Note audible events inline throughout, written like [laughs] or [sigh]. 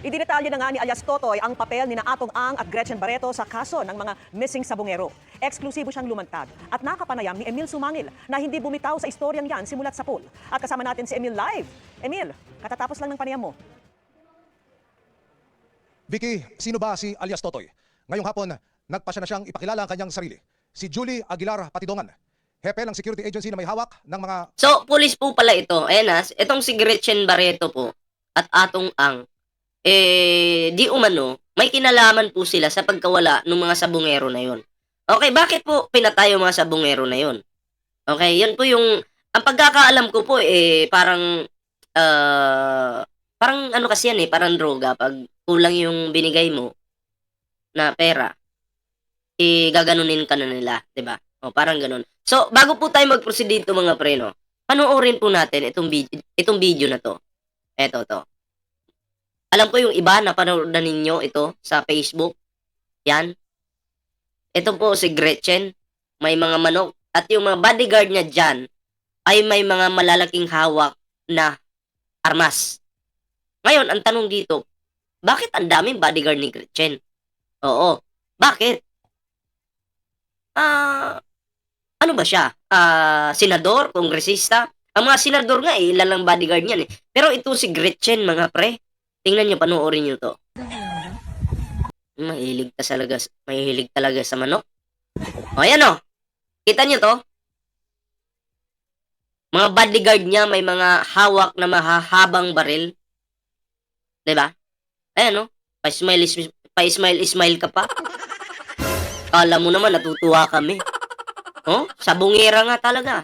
Idinetalye na nga ni alias Totoy ang papel ni na Atong Ang at Gretchen Barreto sa kaso ng mga missing sabungero. Eksklusibo siyang lumantad at nakapanayam ni Emil Sumangil na hindi bumitaw sa istoryang yan simulat sa pool. At kasama natin si Emil live. Emil, katatapos lang ng panayam mo. Vicky, sino ba si alias Totoy? Ngayong hapon, nagpasya na siyang ipakilala ang kanyang sarili. Si Julie Aguilar Patidongan, hepe ng security agency na may hawak ng mga So, pulis po pala ito. Ayan na, itong si Gretchen Barreto po at Atong Ang, eh, di umano, may kinalaman po sila sa pagkawala ng mga sabungero na yon. Okay, bakit po pinatay yung mga sabungero na yon? Okay, yan po yung, ang pagkakaalam ko po, eh, parang, ah, parang ano kasi yan eh, parang droga. Pag kulang yung binigay mo na pera, eh, gaganunin ka na nila, ba? O, parang ganun. So, bago po tayo mag-proceed dito mga pre, no, panoorin po natin itong video, itong video na to. Eto, to. Alam ko yung iba, napanood na ninyo ito sa Facebook. Yan. Ito po si Gretchen. May mga manok. At yung mga bodyguard niya dyan, ay may mga malalaking hawak na armas. Ngayon, ang tanong dito, bakit ang daming bodyguard ni Gretchen? Oo. Bakit? Ah, ano ba siya? Ah, senador, kongresista? Ang mga senador nga eh, ilan lang bodyguard niyan eh. Pero ito si Gretchen, mga pre. Tingnan niyo, panoorin niyo to. Mahilig ta talaga, mahilig talaga sa manok. O, ayan o. Kita niyo to? Mga bodyguard niya may mga hawak na mahahabang baril. ba? Ayan o. Pa-smile, pa-smile, smile ka pa. Kala mo naman natutuwa kami. Oh, sabungera nga talaga.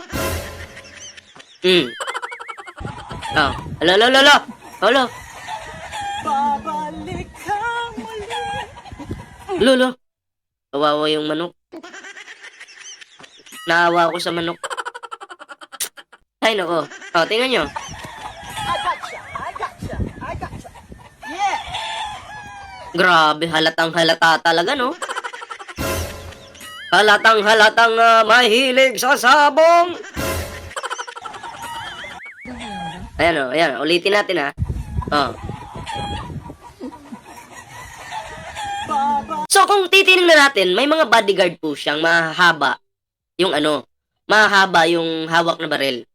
Hmm. Oh, alo, alo, alo, alo. Lolo. Kawawa yung manok. Naawa ako sa manok. Ay, nako. O, tingnan nyo. Grabe, halatang halata talaga, no? Halatang halatang ah, mahilig sa sabong. Ayan o, ayan. Ulitin natin ha. Oh. So kung titingnan natin, may mga bodyguard po siyang mahaba yung ano, mahaba yung hawak na baril.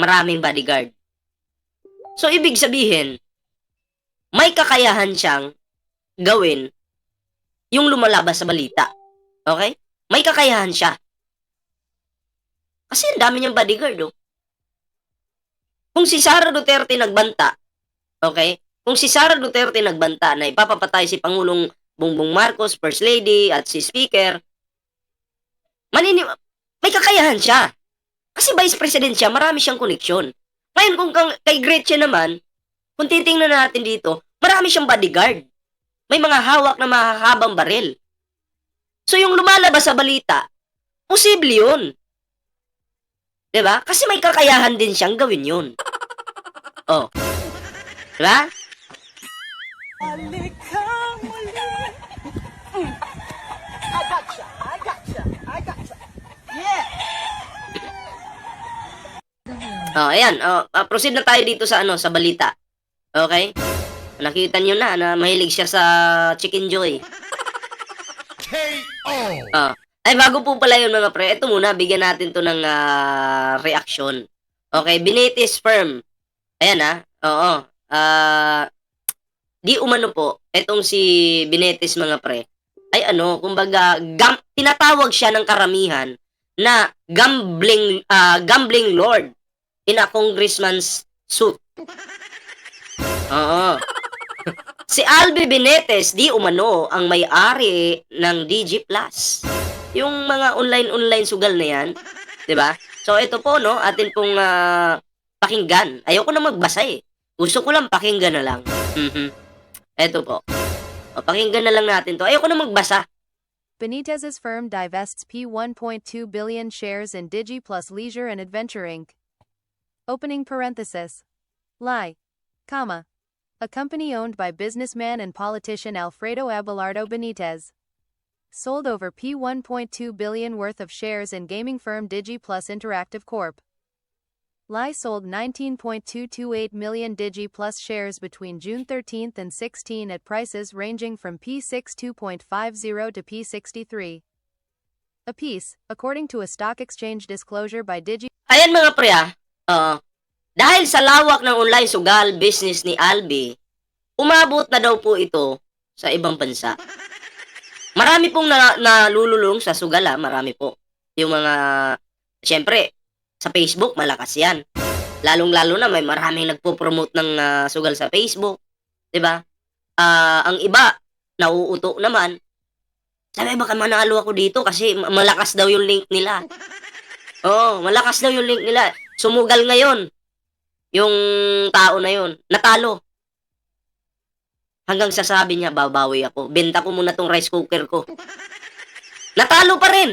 Maraming bodyguard. So ibig sabihin, may kakayahan siyang gawin yung lumalabas sa balita. Okay? May kakayahan siya. Kasi ang dami niyang bodyguard, oh. Kung si Sara Duterte nagbanta, okay? Kung si Sara Duterte nagbanta na ipapapatay si Pangulong Bongbong Marcos, First Lady, at si Speaker, manini may kakayahan siya. Kasi Vice President siya, marami siyang koneksyon. Ngayon, kung kay Gretchen naman, kung titingnan natin dito, marami siyang bodyguard. May mga hawak na mahahabang baril. So, yung lumalabas sa balita, posible yun. ba? Kasi may kakayahan din siyang gawin yun. Oh. 'Di ba? Oh, ayan. Oh, ah, proceed na tayo dito sa ano, sa balita. Okay? Nakita niyo na na mahilig siya sa Chicken Joy. KO! Ah. Ay, bago po pala yun mga pre. Ito muna, bigyan natin to ng ah, reaction. Okay, Binitis Firm. Ayan ah. Oo. Ah, di umano po, etong si Binetis mga pre, ay ano, kumbaga, gam, tinatawag siya ng karamihan na gambling, ah, gambling lord in a congressman's suit. Oo. [laughs] si Albi Binetes, di umano, ang may-ari ng DG Plus. Yung mga online-online sugal na yan, 'di ba? So ito po no, atin pong ah, pakinggan. Ayoko na magbasa eh. Gusto ko lang pakinggan na lang. Mhm. Ito po. O, pakinggan na lang natin to. Ayoko na magbasa. Benitez's firm divests P1.2 billion shares in Digi Plus Leisure and Adventure Inc. Opening parenthesis. Lie, comma. A company owned by businessman and politician Alfredo Abelardo Benitez. Sold over P1.2 billion worth of shares in gaming firm Digi Plus Interactive Corp. Lie sold 19.228 million Digi Plus shares between June 13th and 16 at prices ranging from P62.50 to P63. A piece, according to a stock exchange disclosure by Digi Ayan mga pre Oo. dahil sa lawak ng online sugal business ni Albi, umabot na daw po ito sa ibang bansa. Marami pong na, nalululong sa sugal ah, marami po. Yung mga, syempre, sa Facebook, malakas yan. Lalong-lalo na may maraming nagpo-promote ng ah, sugal sa Facebook. ba? Ah, ang iba, nauuto naman. Sabi, baka manalo ako dito kasi ma- malakas daw yung link nila. Oo, malakas daw yung link nila. Sumugal ngayon. Yung tao na yun. Natalo. Hanggang sasabi niya, babawi ako. Benta ko muna tong rice cooker ko. Natalo pa rin.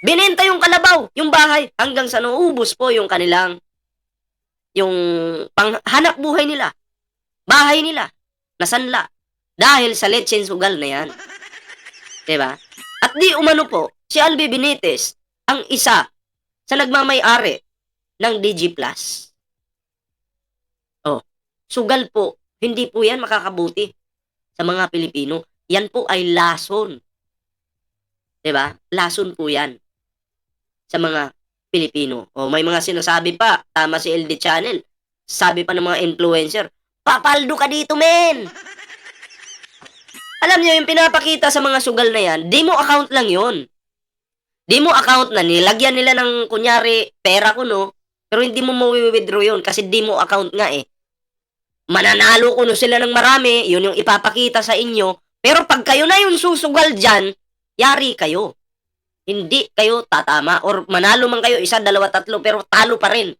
Binenta yung kalabaw, yung bahay. Hanggang sa nauubos po yung kanilang yung panghanap buhay nila. Bahay nila. Nasanla. Dahil sa lecheng sugal na yan. 'Di ba? At di umano po, si Albi Benitez, ang isa sa nagmamay-ari ng DG Plus. Oh, sugal po, hindi po yan makakabuti sa mga Pilipino. Yan po ay lason. 'Di ba? Lason po yan sa mga Pilipino. O may mga sinasabi pa, tama si LD Channel. Sabi pa ng mga influencer, papaldo ka dito, men! Alam niyo, yung pinapakita sa mga sugal na yan, demo account lang yon Demo account na nilagyan nila ng kunyari pera ko no, pero hindi mo mawi-withdraw yun kasi demo account nga eh. Mananalo ko no sila ng marami, yun yung ipapakita sa inyo, pero pag kayo na yung susugal dyan, yari kayo. Hindi kayo tatama or manalo man kayo isa, dalawa, tatlo pero talo pa rin.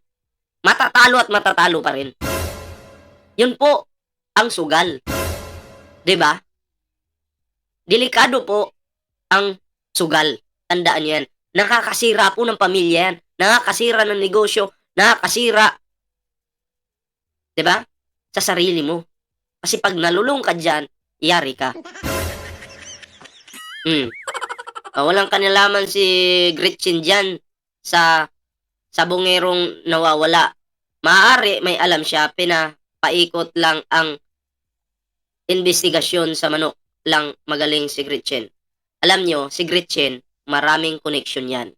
Matatalo at matatalo pa rin. Yun po ang sugal. 'Di ba? Delikado po ang sugal. Tandaan yan. Nakakasira po ng pamilya yan. Nakakasira ng negosyo. Nakakasira. ba? Sa sarili mo. Kasi pag nalulung ka dyan, yari ka. Hmm. Ah, walang kanilaman si Gretchen dyan sa sa bungerong nawawala. Maaari may alam siya, pinapaikot lang ang investigasyon sa manok lang magaling si Gretchen. Alam nyo, si Gretchen, maraming connection yan.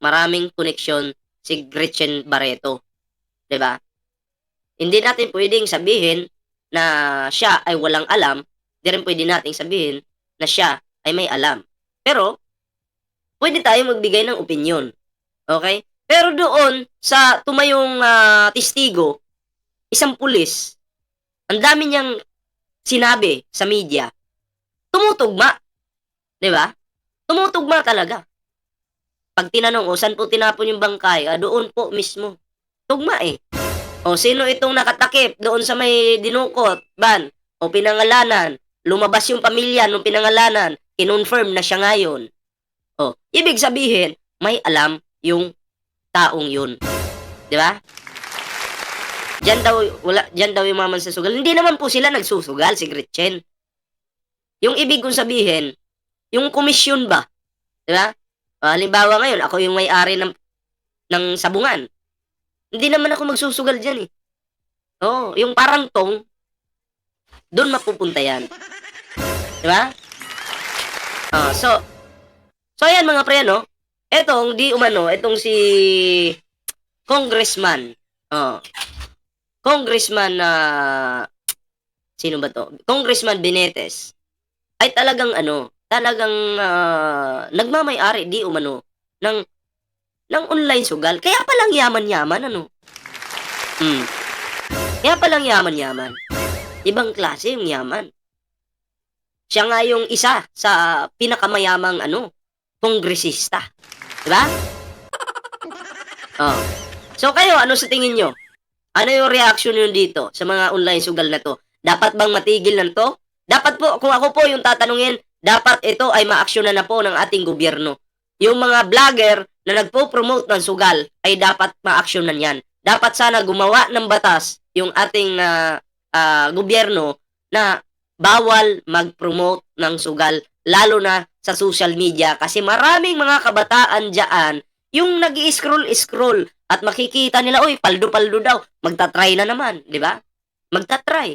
Maraming connection si Gretchen Barreto. ba? Hindi natin pwedeng sabihin na siya ay walang alam. Hindi rin pwede nating sabihin na siya ay may alam. Pero, pwede tayo magbigay ng opinion. Okay? Pero doon, sa tumayong ah, testigo, isang pulis, ang dami niyang sinabi sa media, tumutugma. 'Di ba? Tumutugma talaga. Pag tinanong, o saan po tinapon yung bangkay? Ah, doon po mismo. Tugma eh. O sino itong nakatakip doon sa may dinukot, ban? O pinangalanan, lumabas yung pamilya nung pinangalanan, kinonfirm na siya ngayon. O, ibig sabihin, may alam yung taong yun. Di ba? Diyan daw, wala, diyan daw yung maman sa sugal. Hindi naman po sila nagsusugal, si Gretchen. Yung ibig kong sabihin, yung komisyon ba? Di ba? Halimbawa ngayon, ako yung may-ari ng, ng sabungan. Hindi naman ako magsusugal dyan eh. Oo, yung parang tong, doon mapupunta yan. Di ba? Ah, so, so ayan mga pre, no? Etong di umano, etong si Congressman. Oh. Congressman na sino ba to? Congressman Benetes ay talagang ano, talagang ah, nagmamay-ari di umano ng ng online sugal. Kaya palang yaman-yaman ano. Hmm. Kaya palang yaman-yaman. Ibang klase yung yaman. Siya nga yung isa sa pinakamayamang ano, kongresista. Diba? Oh. So kayo, ano sa tingin nyo? Ano yung reaction nyo dito sa mga online sugal na to? Dapat bang matigil na to? Dapat po, kung ako po yung tatanungin, dapat ito ay maaksyonan na po ng ating gobyerno. Yung mga vlogger na nagpo-promote ng sugal ay dapat maaksyonan yan. Dapat sana gumawa ng batas yung ating ah, ah, gobyerno na bawal mag-promote ng sugal lalo na sa social media kasi maraming mga kabataan diyan yung nag scroll scroll At makikita nila, oy, paldo-paldo daw. Magta-try na naman, di ba? Magta-try.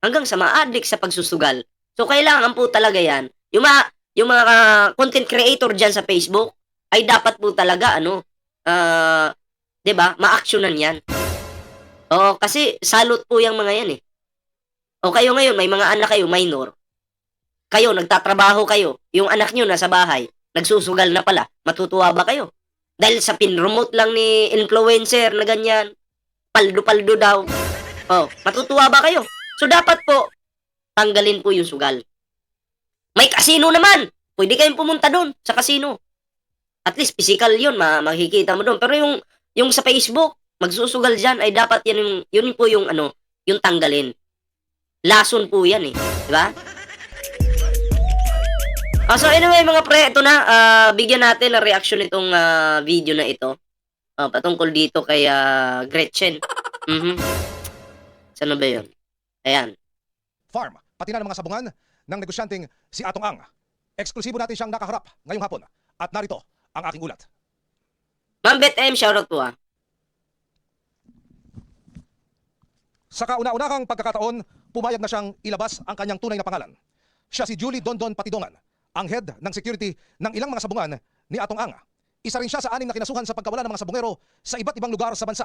Hanggang sa ma-addict sa pagsusugal. So, kailangan po talaga yan. Yung mga, yung mga content creator dyan sa Facebook, ay dapat po talaga, ano, di ba, ma-actionan yan. Oo, kasi salot po yung mga yan eh. O kayo ngayon, may mga anak kayo, minor. Kayo, nagtatrabaho kayo. Yung anak nyo nasa bahay, nagsusugal na pala. Matutuwa ba kayo? Dahil sa pinromote lang ni influencer na ganyan, paldo-paldo daw. Oh, matutuwa ba kayo? So dapat po, tanggalin po yung sugal. May casino naman! Pwede kayong pumunta doon sa casino. At least physical yun, ma makikita mo doon. Pero yung, yung sa Facebook, magsusugal dyan, ay dapat yan yung, yun po yung ano, yung tanggalin. Lason po yan eh. Di ba? Ah, so anyway mga pre, ito na, ah, bigyan natin ng reaction itong ah, video na ito. Ah, patungkol dito kay ah, Gretchen. Mhm. Saan ba yun? Ayan. farm, pati na ng mga sabungan ng negosyanteng si Atong Ang. Eksklusibo natin siyang nakaharap ngayong hapon. At narito ang aking ulat. Ma'am Beth M, shoutout po ah. Sa kauna-unahang pagkakataon, pumayag na siyang ilabas ang kanyang tunay na pangalan. Siya si Julie Dondon Patidongan, ang head ng security ng ilang mga sabungan ni Atong Ang. Isa rin siya sa anim na kinasuhan sa pagkawala ng mga sabungero sa iba't ibang lugar sa bansa.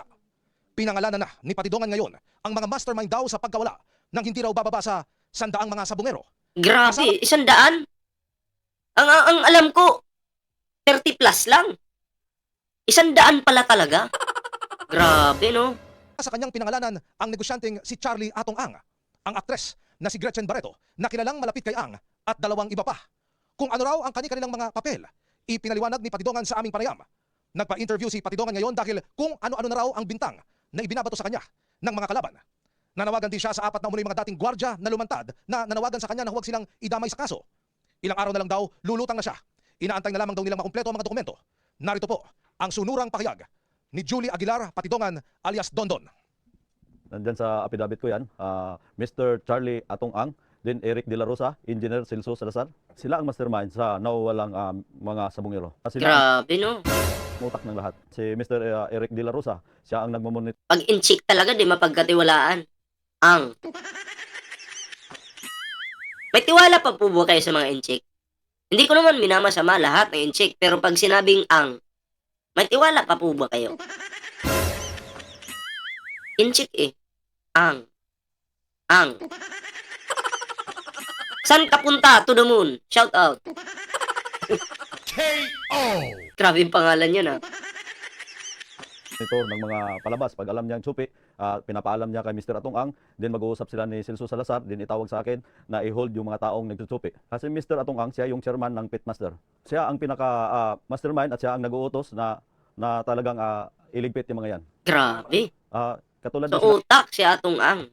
Pinangalanan na ni Patidongan ngayon ang mga mastermind daw sa pagkawala nang hindi raw bababa sa sandaang mga sabungero. Grabe, isang daan. Ang, ang, ang alam ko, 30 plus lang. Isang daan pala talaga. [laughs] Grabe, no? Sa kanyang pinangalanan ang negosyanteng si Charlie Atong Ang, ang aktres na si Gretchen Barreto na kilalang malapit kay Ang at dalawang iba pa. Kung ano raw ang kanilang mga papel, ipinaliwanag ni Patidongan sa aming panayam. Nagpa-interview si Patidongan ngayon dahil kung ano-ano na raw ang bintang na ibinabato sa kanya ng mga kalaban. Nanawagan din siya sa apat na umunoy mga dating gwardya na lumantad na nanawagan sa kanya na huwag silang idamay sa kaso. Ilang araw na lang daw, lulutang na siya. Inaantay na lamang daw nilang makumpleto ang mga dokumento. Narito po ang sunurang pakayag ni Julie Aguilar Patidongan alias Dondon. Nandyan sa affidavit ko yan, ah, Mr. Charlie Atong Ang, then Eric De La Rosa, Engineer Celso Salazar. Sila ang mastermind sa nawawalang ah, mga sabungero. Ah, Sila Grabe, no? utak ng lahat. Si Mr. ah, Eric De La Rosa, siya ang nagmamonitor Pag in-check talaga, di mapagkatiwalaan. Ang. May tiwala pa po ba kayo sa mga in-check? Hindi ko naman minamasama lahat ng in-check, pero pag sinabing ang, may tiwala pa po ba kayo? In-check eh. Ang. Ang. San ka punta? To the moon. Shout out. Grabe yung pangalan yun ah. ng mga palabas. Pag alam niya ang ah, pinapaalam niya kay Mr. Atong Ang, then mag-uusap sila ni Celso Salazar, then itawag sa akin na i-hold yung mga taong nagsusupi. Kasi Mr. Atong Ang, siya yung chairman ng Pitmaster. Siya ang pinaka ah, mastermind at siya ang nag-uutos na na talagang ah, iligpit yung mga yan. Grabe. Ah, katulad So, ng utak si Atong Ang.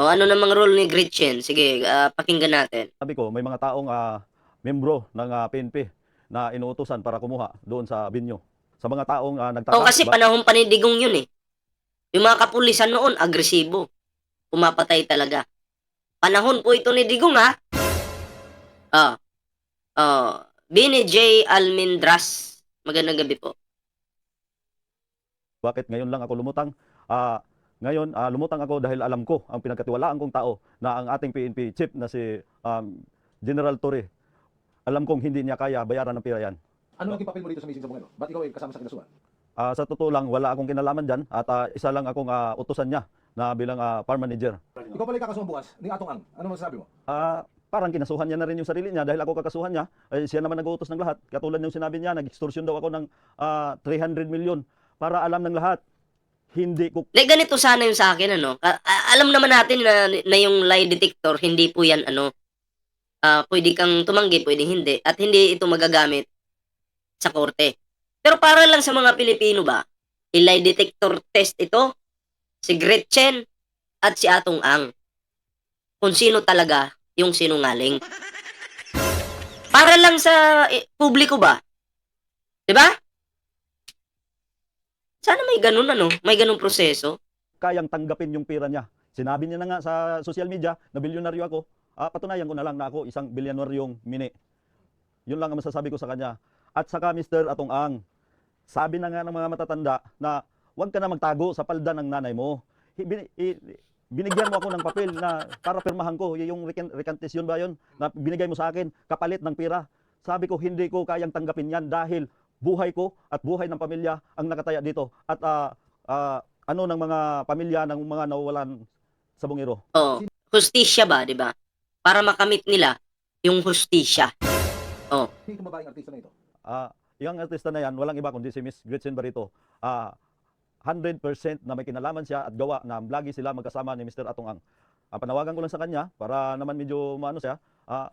O, ano namang role ni Gretchen? Sige, ah, pakinggan natin. Sabi ko, may mga taong ah, membro ng ah, PNP na inuutosan para kumuha doon sa binyo. Sa mga taong uh, nagtaka. O, kasi panahon pa ni Digong yun eh. Yung mga kapulisan noon, agresibo. Pumapatay talaga. Panahon po ito ni Digong ha. Ah. Ah. Bini J. Almendras. Magandang gabi po. bakit ngayon lang ako lumutang? Ah, ngayon, ah, lumutang ako dahil alam ko ang pinagkatiwalaan kong tao na ang ating PNP chief na si um, General Torre. Alam kong hindi niya kaya bayaran ng pira yan. Ano naging papel mo dito sa missing sa Bungalo? Ba't ikaw ay kasama sa kinasuhan? Ah, sa totoo lang, wala akong kinalaman dyan at ah, isa lang akong ah, utusan niya na bilang ah, farm manager. Ikaw pala kakasuhan bukas ni Atong Ang. Ano masasabi mo? Ah, parang kinasuhan niya na rin yung sarili niya dahil ako kakasuhan niya. Ay, siya naman nag-uutos ng lahat. Katulad ng sinabi niya, nag-extortion daw ako ng ah, 300 million para alam ng lahat. Hindi ko Like, ganito sana yung sa akin, ano. A- a- alam naman natin na, na yung lie detector, hindi po yan, ano, ah pwede kang tumanggi, pwede hindi. At hindi ito magagamit sa korte. Pero para lang sa mga Pilipino ba, i-lie detector test ito, si Gretchen at si Atong Ang. Kung sino talaga yung sinungaling. Para lang sa eh, publiko ba? 'Di ba? Sana may ganun ano, may ganun proseso. kayang tanggapin yung pera niya. Sinabi niya na nga sa social media na bilyonaryo ako. Ah, patunayan ko na lang na ako isang bilyonaryong mini. Yun lang ang masasabi ko sa kanya. At saka Mr. Atong Ang, sabi na nga ng mga matatanda na huwag ka na magtago sa palda ng nanay mo. Hi- bin- i- binigyan mo ako ng papel na para pirmahan ko, yung recan- recantation ba yun, na binigay mo sa akin, kapalit ng pira. Sabi ko, hindi ko kayang tanggapin yan dahil buhay ko at buhay ng pamilya ang nakataya dito. At ah, ah, ano ng mga pamilya ng mga nawawalan sa bungiro. Oh, hustisya ba, 'di ba? Para makamit nila yung hustisya. Sino babaeng artista na ito? Ah, yung artista na yan, walang iba kundi si Miss Gretchen Barito. Ah, 100% na may kinalaman siya at gawa na lagi sila magkasama ni Mr. Atong Ang. Ang panawagan ko lang sa kanya para naman medyo maano siya, ah,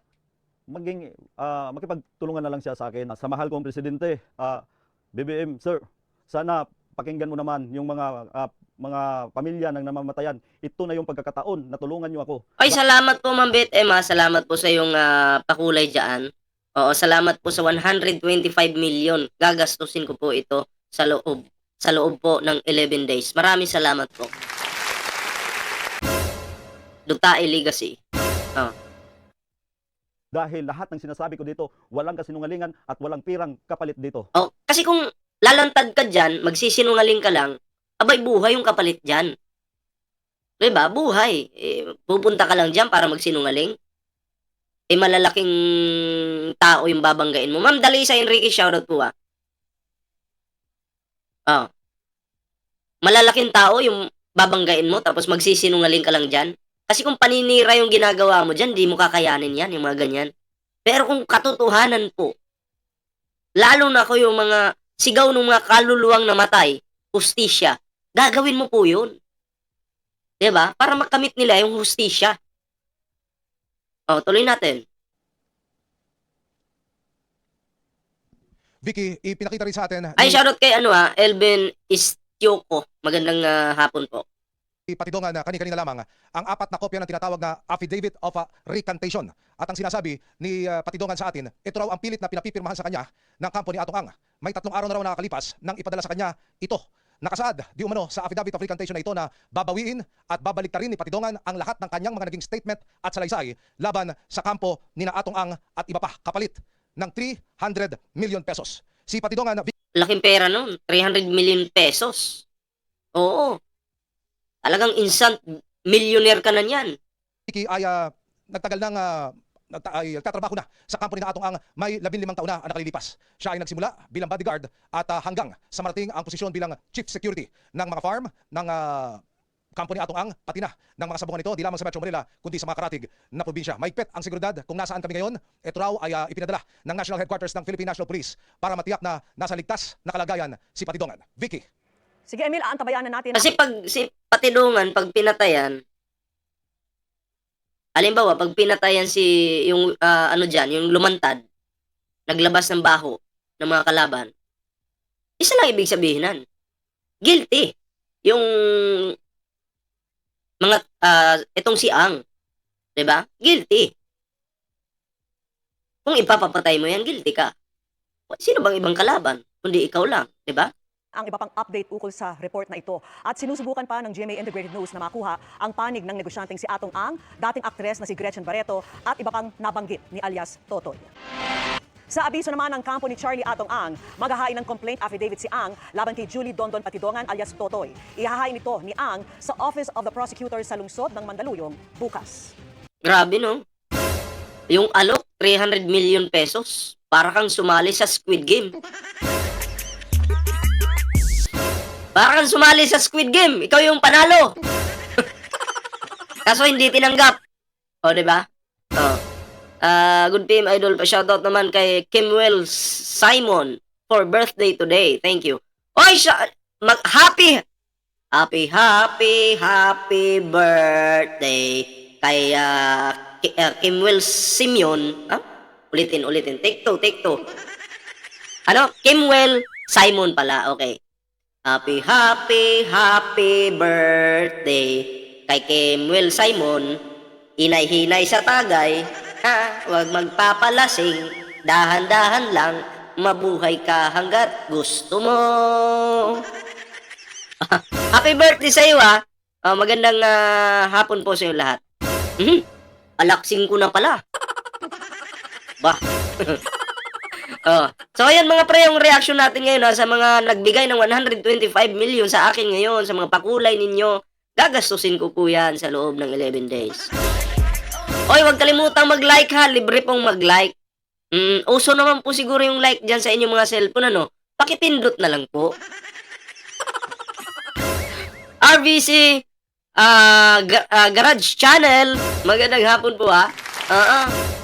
maging ah, makipagtulungan na lang siya sa akin. Sa mahal kong presidente, ah, BBM, sir, sana pakinggan mo naman yung mga ah, mga pamilya ng namamatayan. Ito na yung pagkakataon na tulungan niyo ako. Ay, salamat po, Ma'am Beth Emma. Salamat po sa yung pakulay dyan. Oo, salamat po sa 125 million. Gagastusin ko po ito sa loob sa loob po ng 11 days. Maraming salamat po. Dugtae Legacy. Dahil lahat ng sinasabi ko dito, walang kasinungalingan at walang pirang kapalit dito. Oh, kasi kung lalantad ka dyan, magsisinungaling ka lang, abay buhay yung kapalit dyan. Diba? Buhay. Eh, pupunta ka lang dyan para magsinungaling. Eh, malalaking tao yung babanggain mo. Ma'am Dalisa Enrique, shoutout po ah. Oh. Malalaking tao yung babanggain mo tapos magsisinungaling ka lang dyan. Kasi kung paninira yung ginagawa mo dyan, di mo kakayanin yan, yung mga ganyan. Pero kung katotohanan po, lalo na ko yung mga sigaw ng mga kaluluwang namatay, hustisya, gagawin mo po yun. ba? Para makamit nila yung hustisya. O, tuloy natin. Vicky, ipinakita rin sa atin Ay, shoutout kay ano ah, Elvin Istioko. Magandang ah, hapon po. Patidongan na kani-kanina lamang ang apat na kopya ng tinatawag na Affidavit of uh, Recantation. At ang sinasabi ni uh, Patidongan sa atin, ito raw ang pilit na pinapipirmahan sa kanya ng kampo ni Atong Ang. May tatlong araw na raw nakakalipas nang ipadala sa kanya ito. Nakasaad, di umano sa Affidavit of Recantation na ito na babawiin at babalik rin ni Patidongan ang lahat ng kanyang mga naging statement at salaysay laban sa kampo ni na Atong Ang at iba pa kapalit ng 300 million pesos. Si Patidongan, Laking pera nun. 300 million pesos. Oo. Talagang instant millionaire ka na niyan. Vicky ay ah, nagtagal nang uh, ay nagtatrabaho na sa kampo ni na Atong Ang may 15 taon na ang nakalilipas. Siya ay nagsimula bilang bodyguard at ah, hanggang sa marating ang posisyon bilang chief security ng mga farm ng ah, kampo ni Atong Ang pati na ng mga sabungan nito di lamang sa Metro Manila kundi sa mga karatig na probinsya. Maigpit ang seguridad kung nasaan kami ngayon. Ito raw ay ah, ipinadala ng National Headquarters ng Philippine National Police para matiyak na nasa ligtas na kalagayan si Patidongan. Vicky. Sige, Emil, aantabayan na natin. Kasi pag si patilungan, pag pinatayan, alimbawa, pag pinatayan si yung ah, ano diyan, yung lumantad, naglabas ng baho ng mga kalaban, isa lang ibig sabihin nan. Guilty. Yung mga ah, itong si Ang, 'di ba? Guilty. Kung ipapapatay mo yan, guilty ka. Sino bang ibang kalaban? Kundi ikaw lang, 'di ba? Ang iba pang update ukol sa report na ito. At sinusubukan pa ng GMA Integrated News na makuha ang panig ng negosyanteng si Atong Ang, dating aktres na si Gretchen Barreto at iba pang nabanggit ni alias Totoy. Sa abiso naman ng kampo ni Charlie Atong Ang, maghahain ng complaint affidavit si Ang laban kay Julie Dondon Patidongan alias Totoy. Ihahain ito ni Ang sa Office of the Prosecutor sa lungsod ng Mandaluyong bukas. Grabe, no? Yung alok, 300 million pesos. Para kang sumali sa Squid Game. Para kang sumali sa Squid Game. Ikaw yung panalo. [laughs] Kaso hindi tinanggap. O, di ba? Oh. Ah, good PM Idol. Shoutout naman kay Kim Wells Simon for birthday today. Thank you. Oy, siya, mag happy Happy, happy, happy birthday kay ah, Ki- ah, Kim Will Simeon. Ah? Ulitin, ulitin. Take two, take two. [laughs] Ano? Kim Will Simon pala. Okay. Happy, happy, happy birthday kay Will Simon. Hinay-hinay sa tagay. Ha? Huwag magpapalasing. Dahan-dahan lang. Mabuhay ka hanggat gusto mo. [laughs] Happy birthday sa iyo ah. Ah, magandang ah, hapon po sa iyo lahat. Mhm. Alaksing ko na pala. [laughs] Bah. [laughs] Oh. So ayan mga pre, yung reaction natin ngayon ha, sa mga nagbigay ng 125 million sa akin ngayon, sa mga pakulay ninyo. Gagastusin ko po yan sa loob ng 11 days. Oy, huwag kalimutang mag-like ha. Libre pong mag-like. Mm, uso naman po siguro yung like dyan sa inyong mga cellphone, ano? Pakipindot na lang po. RVC ah, Ga- ah, Garage Channel. Magandang hapon po ha. Oo.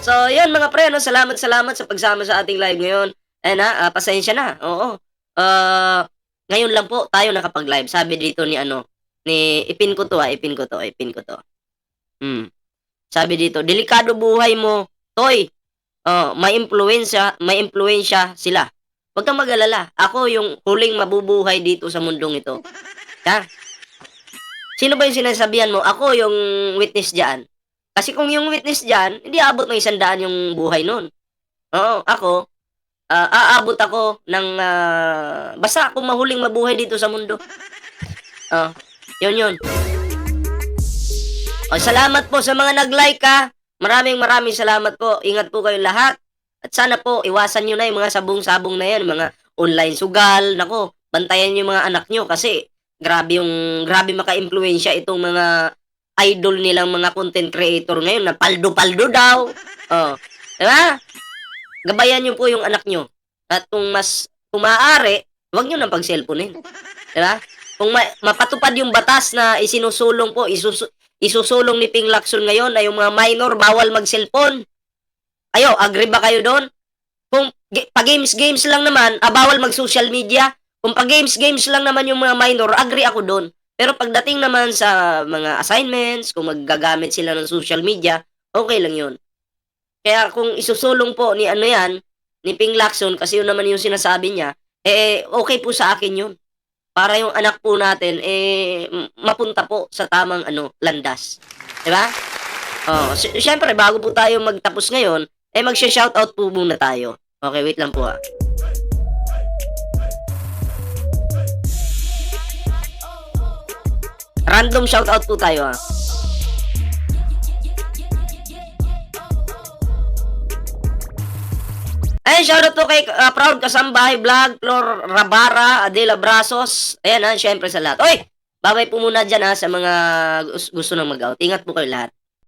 So, yan mga pre, no? salamat salamat sa pagsama sa ating live ngayon. Eh na, ah, pasensya na. Oo. Ah, ngayon lang po tayo nakapag-live. Sabi dito ni ano, ni ipin ko to ha, ipin ko to, ipin ko to. Hmm. Sabi dito, delikado buhay mo, toy. Oh, may impluwensya, may impluwensya sila. Huwag kang mag-alala. Ako yung huling mabubuhay dito sa mundong ito. Ha? Sino ba yung sinasabihan mo? Ako yung witness diyan. Kasi kung yung witness diyan, hindi abot ng isang daan yung buhay nun. Oo, ako, ah, aabot ako ng, ah, basta ako mahuling mabuhay dito sa mundo. Oh, yun yun. Oh, salamat po sa mga nag-like ha. Maraming maraming salamat po. Ingat po kayong lahat. At sana po, iwasan nyo na yung mga sabong-sabong na yan, mga online sugal. Nako, bantayan yung mga anak nyo kasi grabe yung, grabe maka-impluensya itong mga idol nilang mga content creator ngayon na paldo-paldo daw. Oh. Diba? Gabayan nyo po yung anak nyo. At kung mas, kung maaari, huwag nyo nang pag-cellphonein. Diba? Kung ma- mapatupad yung batas na isinusulong po, isusu- isusulong ni Ping Lacson ngayon na yung mga minor bawal mag-cellphone. Ayo, agree ba kayo doon? Kung ge- pa games games lang naman, ah, bawal mag-social media. Kung pa games games lang naman yung mga minor, agree ako doon. Pero pagdating naman sa mga assignments, kung maggagamit sila ng social media, okay lang yun. Kaya kung isusulong po ni ano yan, ni Ping Lacson, kasi yun naman yung sinasabi niya, eh, okay po sa akin yun. Para yung anak po natin, eh, mapunta po sa tamang ano, landas. Di ba? Oh, sy- syempre, bago po tayo magtapos ngayon, eh, mag-shoutout po muna tayo. Okay, wait lang po ah. Random shoutout po tayo ah. Ay, shoutout po kay uh, Proud Kasambahay Vlog, Flor Rabara, Adela Brasos. Ayan ha, syempre sa lahat. Oy, babay po muna dyan ha sa mga gus- gusto nang mag-out. Ingat po kayo lahat.